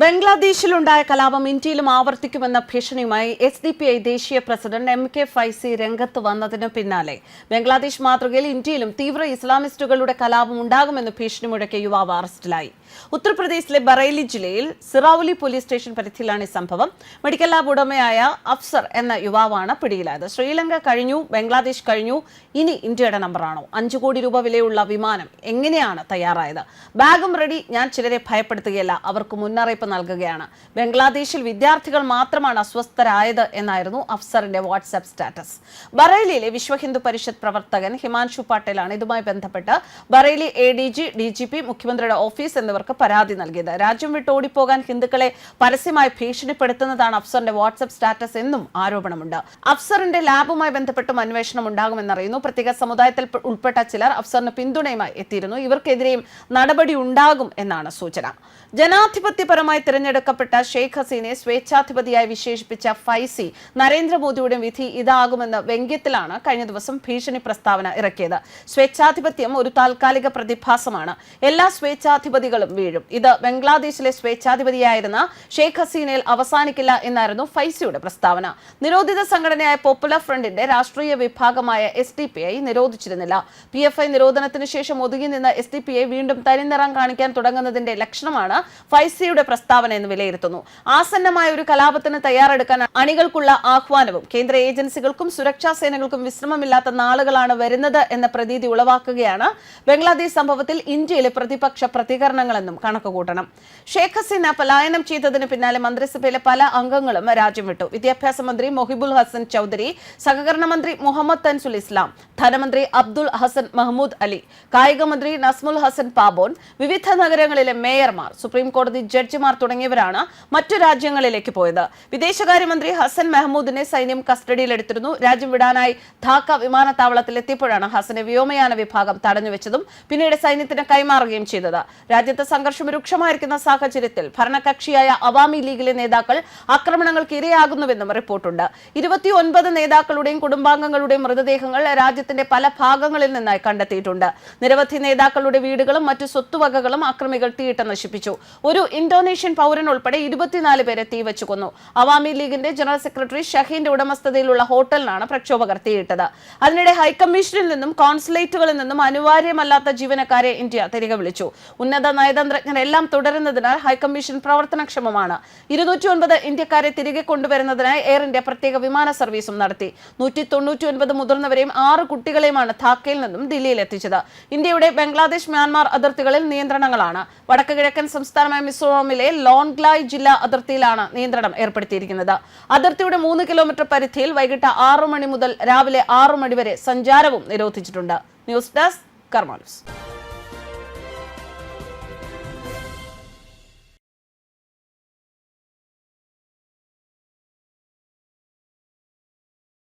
ബംഗ്ലാദേശിലുണ്ടായ കലാപം ഇന്ത്യയിലും ആവർത്തിക്കുമെന്ന ഭീഷണിയുമായി എസ് ഡി പി ഐ ദേശീയ പ്രസിഡന്റ് എം കെ ഫൈസി രംഗത്ത് വന്നതിന് പിന്നാലെ. ബംഗ്ലാദേശ് മാതൃകയിൽ ഇന്ത്യയിലും തീവ്ര ഇസ്ലാമിസ്റ്റുകളുടെ കലാപം ഉണ്ടാകുമെന്ന് ഭീഷണി മുഴക്കിയ യുവാവ് അറസ്റ്റിലായി. ഉത്തർപ്രദേശിലെ ബറേലി ജില്ലയിൽ സിറാവുലി പോലീസ് സ്റ്റേഷൻ പരിധിയിലാണ് ഈ സംഭവം. മെഡിക്കൽ ലാബ് ഉടമയായ അഫ്സർ എന്ന യുവാവാണ് പിടിയിലായത്. ശ്രീലങ്ക കഴിഞ്ഞു ബംഗ്ലാദേശ് കഴിഞ്ഞു. ഇനി ഇന്ത്യയുടെ നമ്പറാണോ? അഞ്ചു കോടി രൂപ വിലയുള്ള വിമാനം എങ്ങനെയാണ് തയ്യാറായത്? ബാഗും റെഡി. ഞാൻ ചിലരെ ഭയപ്പെടുത്തുകയല്ല. അവർക്ക് മുന്നറിയിപ്പ് നൽകുകയാണ്. ബംഗ്ലാദേശിൽ വിദ്യാർത്ഥികൾ മാത്രമാണ് അസ്വസ്ഥരായത് എന്നായിരുന്നു അഫ്സറിന്റെ വാട്സ്ആപ്പ് സ്റ്റാറ്റസ്. ബറേലിയിലെ വിശ്വ ഹിന്ദു പരിഷത്ത് പ്രവർത്തകൻ ഹിമാൻഷു പട്ടേലാണ് ഇതുമായി ബന്ധപ്പെട്ട് Bareilly A D G D G P മുഖ്യമന്ത്രിയുടെ ഓഫീസ് എന്നിവർക്ക് പരാതി നൽകിയത്. രാജ്യം വിട്ട് ഓടിപ്പോകാൻ ഹിന്ദുക്കളെ പരസ്യമായി ഭീഷണിപ്പെടുത്തുന്നതാണ് അഫ്സറിന്റെ വാട്സ്ആപ്പ് സ്റ്റാറ്റസ് എന്നും ആരോപണമുണ്ട്. അഫ്സറിന്റെ ലാബുമായി ബന്ധപ്പെട്ടും അന്വേഷണം ഉണ്ടാകുമെന്നറിയുന്നു. പ്രത്യേക സമുദായത്തിൽ ഉൾപ്പെട്ട ചിലർ അഫ്സറിന് പിന്തുണയുമായി എത്തിയിരുന്നു. ഇവർക്കെതിരെയും നടപടി ഉണ്ടാകും എന്നാണ് സൂചന. ജനാധിപത്യപരമായി തിരഞ്ഞെടുക്കപ്പെട്ട ഷെയ്ഖ് ഹസീനെ സ്വേച്ഛാധിപതിയായി വിശേഷിപ്പിച്ച ഫൈസി നരേന്ദ്രമോദിയുടെ വിധി ഇതാകുമെന്ന വ്യംഗ്യത്തിലാണ് കഴിഞ്ഞ ദിവസം ഭീഷണി പ്രസ്താവന ഇറക്കിയത്. സ്വേച്ഛാധിപത്യം ഒരു താൽക്കാലിക പ്രതിഭാസമാണ്. എല്ലാ സ്വേച്ഛാധിപതികളും വീഴും. ഇത് ബംഗ്ലാദേശിലെ സ്വേച്ഛാധിപതിയായിരുന്ന ഷെയ്ഖ് ഹസീനയിൽ അവസാനിക്കില്ല എന്നായിരുന്നു ഫൈസിയുടെ പ്രസ്താവന. നിരോധിത സംഘടനയായ പോപ്പുലർ ഫ്രണ്ടിന്റെ രാഷ്ട്രീയ വിഭാഗമായ എസ് ഡി പി ഐ നിരോധിച്ചിരുന്നില്ല. പി എഫ് ഐ നിരോധനത്തിന് ശേഷം ഒതുങ്ങി നിന്ന എസ് ഡി പി ഐ വീണ്ടും തനിനിറം കാണിക്കാൻ തുടങ്ങുന്നതിന്റെ ലക്ഷണമാണ് ഫൈസിയുടെ പ്രസ്താവന എന്ന് വിലയിരുത്തുന്നു. ആസന്നമായ ഒരു കലാപത്തിന് തയ്യാറെടുക്കാൻ അണികൾക്കുള്ള ആഹ്വാനവും കേന്ദ്ര ഏജൻസികൾക്കും സുരക്ഷാ സേനകൾക്കും വിശ്രമമില്ലാത്ത നാളുകളാണ് വരുന്നത് എന്ന പ്രതീതി ഉളവാക്കുകയാണ്. ബംഗ്ലാദേശ് സംഭവത്തിൽ ഇന്ത്യയിലെ പ്രതിപക്ഷ പ്രതികരണങ്ങളെന്നും കണക്കുകൂട്ടണം ഷേഖ് ഹസീന പലായനം ചെയ്തതിന് പിന്നാലെ മന്ത്രിസഭയിലെ പല അംഗങ്ങളും രാജ്യം വിട്ടു. വിദ്യാഭ്യാസ മന്ത്രി മൊഹിബുൽ ഹസൻ ചൌധരി സഹകരണ മന്ത്രി മുഹമ്മദ് തൻസുൽ ഇസ്ലാം ധനമന്ത്രി അബ്ദുൾ ഹസൻ മഹ്മൂദ് അലി കായിക മന്ത്രി നസ്മുൽ ഹസൻ പാബോൻ വിവിധ നഗരങ്ങളിലെ മേയർമാർ സുപ്രീം കോടതി ജഡ്ജിമാർ തുടങ്ങിയവരാണ് മറ്റു രാജ്യങ്ങളിലേക്ക് പോയത്. വിദേശകാര്യമന്ത്രി ഹസൻ മെഹ്മൂദിനെ സൈന്യം കസ്റ്റഡിയിലെടുത്തിരുന്നു. രാജ്യം വിടാനായി ധാക്ക വിമാനത്താവളത്തിൽ എത്തിയപ്പോഴാണ് ഹസനെ വ്യോമയാന വിഭാഗം തടഞ്ഞുവെച്ചതും പിന്നീട് സൈന്യത്തിന് കൈമാറുകയും ചെയ്തത്. രാജ്യത്ത് സംഘർഷം രൂക്ഷമായിരിക്കുന്ന സാഹചര്യത്തിൽ ഭരണകക്ഷിയായ അവാമി ലീഗിലെ നേതാക്കൾ ആക്രമണങ്ങൾക്ക് ഇരയാകുന്നുവെന്നും റിപ്പോർട്ടുണ്ട്. ഇരുപത്തിയൊൻപത് നേതാക്കളുടെയും കുടുംബാംഗങ്ങളുടെയും മൃതദേഹങ്ങൾ രാജ്യത്തിന്റെ പല ഭാഗങ്ങളിൽ നിന്നായി കണ്ടെത്തിയിട്ടുണ്ട്. നിരവധി നേതാക്കളുടെ വീടുകളും മറ്റു സ്വത്തുവകകളും അക്രമികൾ തീയിട്ട് നശിപ്പിച്ചു. ഒരു ഇന്തോനേഷ്യൻ പൗരൻ ഉൾപ്പെടെ ഇരുപത്തിനാല് പേരെ തീവച്ചു കൊന്നു. അവാമി ലീഗിന്റെ ജനറൽ സെക്രട്ടറി ഷഹീന്റെ ഉടമസ്ഥതയിലുള്ള ഹോട്ടലിനാണ് പ്രക്ഷോഭകർ തീയിട്ടത്. അതിനിടെ ഹൈക്കമ്മീഷനിൽ നിന്നും കോൺസുലേറ്റുകളിൽ നിന്നും അനിവാര്യമല്ലാത്ത ജീവനക്കാരെ ഇന്ത്യ തിരികെ വിളിച്ചു. ഉന്നത നയതന്ത്രജ്ഞർ എല്ലാം തുടരുന്നതിനാൽ ഹൈക്കമ്മീഷൻ പ്രവർത്തനക്ഷമമാണ്. ഇരുന്നൂറ്റി ഒൻപത് ഇന്ത്യക്കാരെ തിരികെ കൊണ്ടുവരുന്നതിനായി എയർ ഇന്ത്യ പ്രത്യേക വിമാന സർവീസും നടത്തി. നൂറ്റി തൊണ്ണൂറ്റി ഒൻപത് മുതിർന്നവരെയും ആറ് കുട്ടികളെയുമാണ് ധാക്കയിൽ നിന്നും ദില്ലിയിൽ എത്തിച്ചത് ഇന്ത്യയുടെ ബംഗ്ലാദേശ് മ്യാൻമാർ അതിർത്തികളിൽ നിയന്ത്രണങ്ങളാണ്. വടക്ക് കിഴക്കൻ സംസ്ഥാനമായ മിസോറാമിലെ ലോൺഗ്ലായ് ജില്ലാ അതിർത്തിയിലാണ് നിയന്ത്രണം ഏർപ്പെടുത്തിയിരിക്കുന്നത്. അതിർത്തിയുടെ മൂന്ന് കിലോമീറ്റർ പരിധിയിൽ വൈകിട്ട് ആറു മണി മുതൽ രാവിലെ ആറു മണി വരെ സഞ്ചാരവും നിരോധിച്ചിട്ടുണ്ട്. News desk Karma news